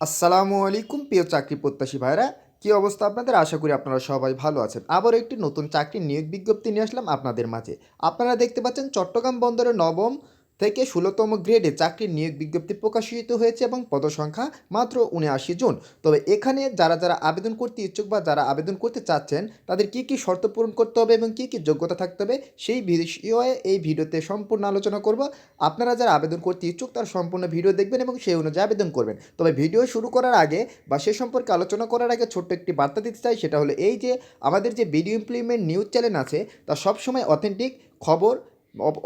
আসসালামু আলাইকুম, প্রিয় চাকরি প্রত্যাশী ভাইরা কি অবস্থা আপনাদের? আশা করি আপনারা সবাই ভালো আছেন। আবার একটি নতুন চাকরির নিয়োগ বিজ্ঞপ্তি নিয়ে আসলাম আপনাদের মাঝে। আপনারা দেখতে পাচ্ছেন চট্টগ্রাম বন্দরের নবম থেকে ষোলোতম গ্রেডে চাকরির নিয়োগ বিজ্ঞপ্তি প্রকাশিত হয়েছে এবং পদসংখ্যা মাত্র উনআশি জন। তবে এখানে যারা যারা আবেদন করতে ইচ্ছুক বা যারা আবেদন করতে চাচ্ছেন, তাদের কি কি শর্ত পূরণ করতে হবে এবং কি কি যোগ্যতা থাকতে হবে সেই বিষয়ে এই ভিডিওতে সম্পূর্ণ আলোচনা করব। আপনারা যারা আবেদন করতে ইচ্ছুক, তার সম্পূর্ণ ভিডিও দেখবেন এবং সেই অনুযায়ী আবেদন করবেন। তবে ভিডিও শুরু করার আগে বা সে সম্পর্কে আলোচনা করার আগে ছোট্ট একটি বার্তা দিতে চাই, সেটা হলো এই যে, আমাদের যে ভিডিও ইমপ্লিমেন্ট নিউজ চ্যানেল আছে, তা সবসময় অথেন্টিক খবর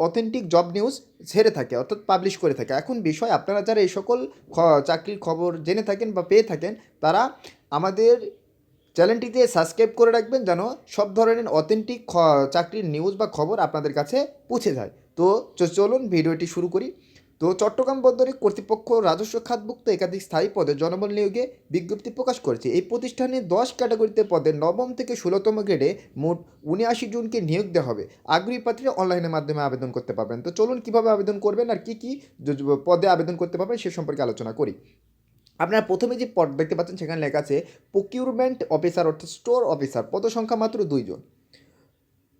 অথেন্টিক জব নিউজ ছেড়ে থাকে, অর্থাৎ পাবলিশ করে থাকে। এখন বিষয়, আপনারা যারা এই সকল চাকরির খবর জেনে থাকেন বা পেয়ে থাকেন, তারা আমাদের চ্যানেলটিতে সাবস্ক্রাইব করে রাখবেন যেন সব ধরনের অথেন্টিক চাকরির নিউজ বা খবর আপনাদের কাছে পৌঁছে যায়। তো চলুন, ভিডিওটি শুরু করি। তো চট্টগ্রাম বন্দরে কর্তৃপক্ষ রাজস্ব খাতভুক্ত একাধিক স্থায়ী পদে জনবল নিয়োগে বিজ্ঞপ্তি প্রকাশ করেছে। এই প্রতিষ্ঠানে দশ ক্যাটাগরিতে পদে নবম থেকে ষোলোতম গ্রেডে মোট উনআশি জনকে নিয়োগ দেওয়া হবে। আগ্রহী প্রার্থীরা অনলাইনের মাধ্যমে আবেদন করতে পারবেন। তো চলুন কীভাবে আবেদন করবেন আর কী কী পদে আবেদন করতে পারবেন সে সম্পর্কে আলোচনা করি। আপনারা প্রথমে যে পদ দেখতে পাচ্ছেন সেখানে লেখা আছে প্রকিউরমেন্ট অফিসার অর্থাৎ স্টোর অফিসার পদ সংখ্যা মাত্র দুইজন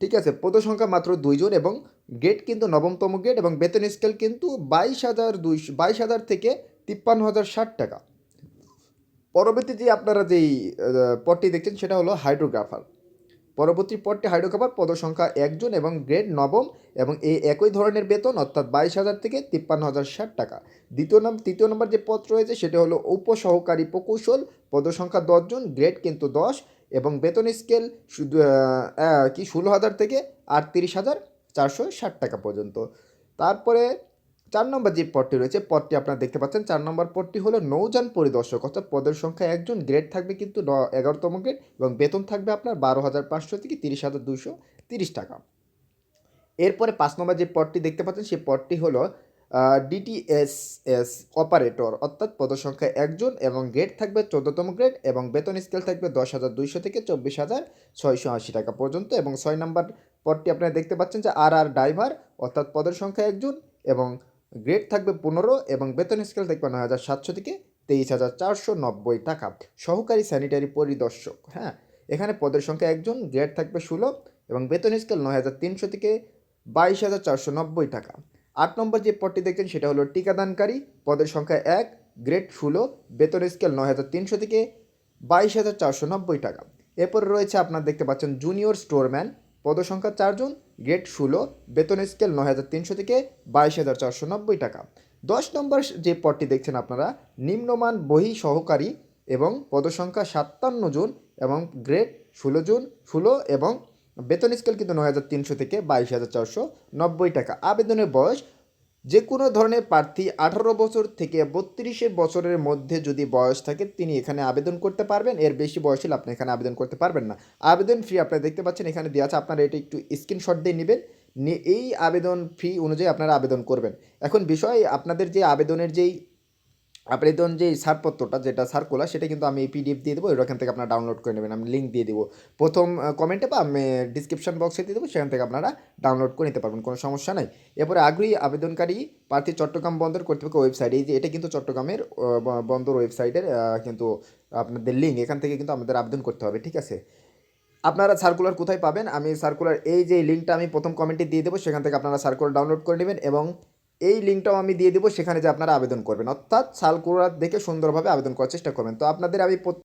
ঠিক আছে পদ সংখ্যা মাত্র দুইজন এবং গেট কিন্তু নবমতম গেট এবং বেতন স্কেল কিন্তু বাইশ হাজার দুইশো, বাইশ হাজার থেকে তিপ্পান্ন হাজার ষাট টাকা। পরবর্তী যে আপনারা যেই পদটি দেখছেন সেটা হলো হাইড্রোগ্রাফার পরবর্তী পদটি হাইড্রোগ্রাফার পদ সংখ্যা একজন এবং গ্রেড নবম এবং এই একই ধরনের বেতন অর্থাৎ বাইশ হাজার থেকে তিপ্পান্ন হাজার ষাট টাকা। দ্বিতীয় নম্বর তৃতীয় নম্বর যে পদ রয়েছে সেটা হলো উপসহকারী প্রকৌশল পদ সংখ্যা দশজন গ্রেড কিন্তু দশ এবং বেতন স্কেল কি, ষোলো হাজার থেকে আটত্রিশ হাজার চারশো ষাট টাকা পর্যন্ত। তারপরে চার নম্বর যে পদটি রয়েছে, পদটি আপনারা দেখতে পাচ্ছেন, চার নম্বর পদটি হলো নৌযান পরিদর্শক, অর্থাৎ পদের সংখ্যা একজন, গ্রেড থাকবে কিন্তু ন- এগারোতম গ্রেড, এবং বেতন থাকবে আপনার বারো হাজার পাঁচশো থেকে তিরিশ হাজার দুশো তিরিশ টাকা। এরপরে পাঁচ নম্বর যে পদটি দেখতে পাচ্ছেন, সেই পদটি হলো ডিটিএসএস অপারেটর অর্থাৎ পদসংখ্যা একজন এবং গ্রেড থাকবে চোদ্দতম গ্রেড এবং বেতন স্কেল থাকবে দশ হাজার দুইশো থেকে চব্বিশ হাজার ছয়শো আশি টাকা পর্যন্ত এবং ছয় নম্বর পদটি আপনারা দেখতে পাচ্ছেন যে আর আর ড্রাইভার অর্থাৎ পদের সংখ্যা একজন এবং গ্রেড থাকবে পনেরো এবং বেতন স্কেল থাকবে নয় হাজার সাতশো থেকে তেইশ হাজার চারশো নব্বই টাকা। সহকারী স্যানিটারি পরিদর্শক হ্যাঁ? এখানে পদের সংখ্যা একজন গ্রেড থাকবে ষোলো এবং বেতন স্কেল নয় হাজার তিনশো থেকে বাইশ হাজার চারশো নব্বই টাকা। আট নম্বর যে পদটি দেখছেন সেটা হলো টিকাদানকারী। পদের সংখ্যা এক, গ্রেড ষোলো, বেতন স্কেল নয় হাজার তিনশো থেকে বাইশ হাজার চারশো নব্বই টাকা। এরপর রয়েছে আপনার দেখতে পাচ্ছেন জুনিয়র স্টোরম্যান। পদসংখ্যা চারজন গ্রেড ষোলো, বেতন স্কেল নয় হাজার তিনশো থেকে বাইশ হাজার চারশো নব্বই টাকা। দশ নম্বর যে পদটি দেখছেন আপনারা, নিম্নমান বহি সহকারী এবং পদসংখ্যা সাতান্ন জন এবং গ্রেড ষোলো জন, ষোলো এবং বেতন স্কেল কিন্তু নয় হাজার তিনশো থেকে বাইশ হাজার চারশো নব্বই টাকা। আবেদনের বয়স যে কোনো ধরনের প্রার্থী আঠারো বছর থেকে বত্রিশের বছরের মধ্যে যদি বয়স থাকে, তিনি এখানে আবেদন করতে পারবেন। এর বেশি বয়স হলে আপনি এখানে আবেদন করতে পারবেন না। আবেদন ফি আপনারা দেখতে পাচ্ছেন, এখানে দেওয়া আছে, আপনারা এটা একটু স্ক্রিনশট দিয়ে নেবেন। এই আবেদন ফি অনুযায়ী আপনারা আবেদন করবেন। এখন বিষয়, আপনাদের যে আবেদনের যেই আবেদন যে ছাড়পত্রটা, যেটা সার্কুলার সেটা কিন্তু আমি পিডিএফ দিয়ে দেবো ওখান থেকে আপনারা ডাউনলোড করে নেবেন, আমি লিঙ্ক দিয়ে দেবো। প্রথম কমেন্টে বা, আমি ডিসক্রিপশন বক্সে দিয়ে দেবো, সেখান থেকে আপনারা ডাউনলোড করে নিতে পারবেন, কোনো সমস্যা নাই। এরপরে আগ্রহী আবেদনকারী প্রার্থী চট্টগ্রাম বন্দর কর্তৃপক্ষ ওয়েবসাইট এই যে এটা কিন্তু চট্টগ্রামের বন্দর ওয়েবসাইটের কিন্তু আপনাদের লিঙ্ক এখান থেকে কিন্তু আমাদের আবেদন করতে হবে, ঠিক আছে? আপনারা সার্কুলার কোথায় পাবেন? আমি সার্কুলার এই যে লিঙ্কটা আমি প্রথম কমেন্টে দিয়ে দেবো, সেখান থেকে আপনারা সার্কুলার ডাউনলোড করে নেবেন এবং এই লিঙ্কটাও আমি দিয়ে দেবো, সেখানে যে আপনারা আবেদন করবেন। অর্থাৎ সার্কুলার দেখে সুন্দরভাবে আবেদন করার চেষ্টা করবেন। তো আপনাদের আমি